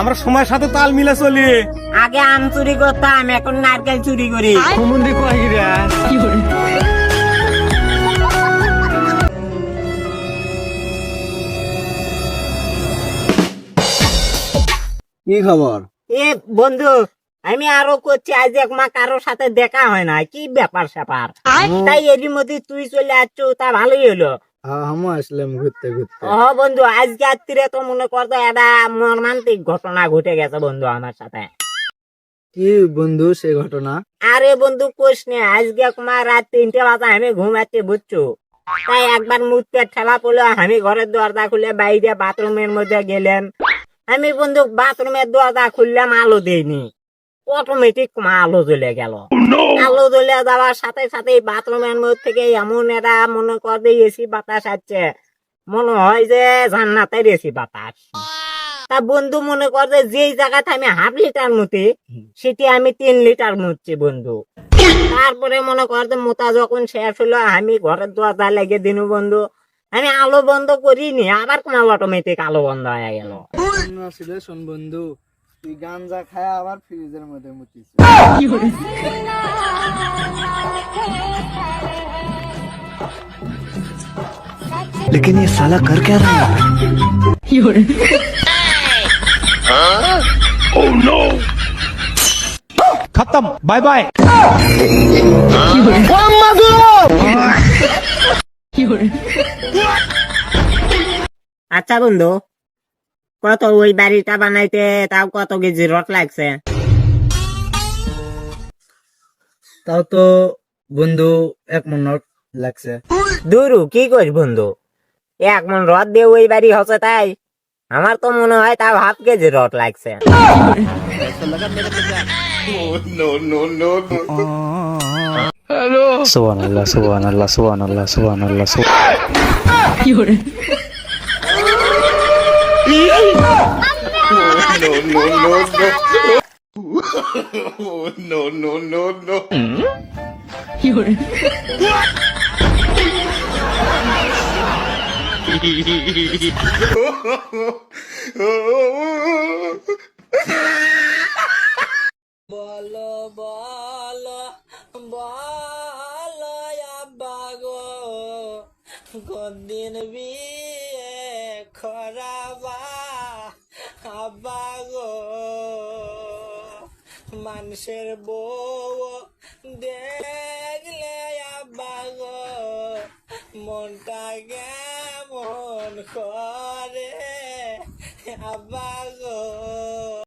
আমরা সময়ের সাথে তাল মিলে চলি। আগে আম চুরি করতাম এখন নারকেল চুরি করি। সম্বন্ধে কয় গিরা কি খবর? এ বন্ধু আমি আরও করছি আজ এক মা কারোর সাথে দেখা হয় না কি ব্যাপার স্যাপার তাই এরই মধ্যে তুই চলে আসছো তা ভালোই হলো। আমি আসলাম ঘুরতে ঘুরতে। ও বন্ধু আজকে রাত্রিরে তো মনে করতো একটা মর্মান্তিক ঘটনা ঘটে গেছে বন্ধু আমার সাথে। কি বন্ধু সে ঘটনা? আরে বন্ধু কোষ নে আজকে তোমার রাত তিনটে বাজে আমি ঘুমাচ্ছি বুঝছ? তাই একবার মুখতে ঠেলা পড়ল আমি ঘরের দরজা খুলে বাইরে বাথরুমের মধ্যে গেলাম। আমি বন্ধু বাথরুমের দরজা খুললাম আলো দেইনি। অটোমেটিক আলো জ্বলে গেল। আলো জ্বলে যাওয়ার সাথে সাথে বাথরুমের মধ্যে থেকে এমন একটা মনে কর যে এসি বাতাস আসছে। মনে হয় যে জান্নাতের এসি বাতাস। তা বন্ধু মনে কর যে যেই জায়গাতে আমি হাফ লিটার মতি সেটি আমি তিন লিটার মুচ্ছি বন্ধু। তারপরে মনে কর যে মোতা যখন শেষ হলো আমি ঘরের দরজা লেগে দিনু বন্ধু। আমি আলো বন্ধ করিনি আবার কোন অটোমেটিক আলো বন্ধ হয়ে গেল। বন্ধু। তুই গাঞ্জা খায় আবার ফ্রিজের মধ্যে মুতিস लेकिन ये साला कर क्या रहा है খতম বাই বাই আচ্ছা বন্ধু কত ওই বাড়িটা বানাইতে তাও কত কেজি রড লাগছে? তাও তো বন্ধু এক মিনিট লাগছে। দুরু কি করিস বন্ধু? এক মন রড দিয়ে ওই বাড়ি হচ্ছে তাই। আমার তো মনে হয় তাও হাফ কেজি রড লাগছে। no, no, no, no. no, no, no, no. You're... বলো বলো বলো আব্বা গো কোনদিন বি খরাবা আব্বা গো। মানুষের বউ দেখলে আব্বা গো। মনটা কেমন করে আব্বা গো।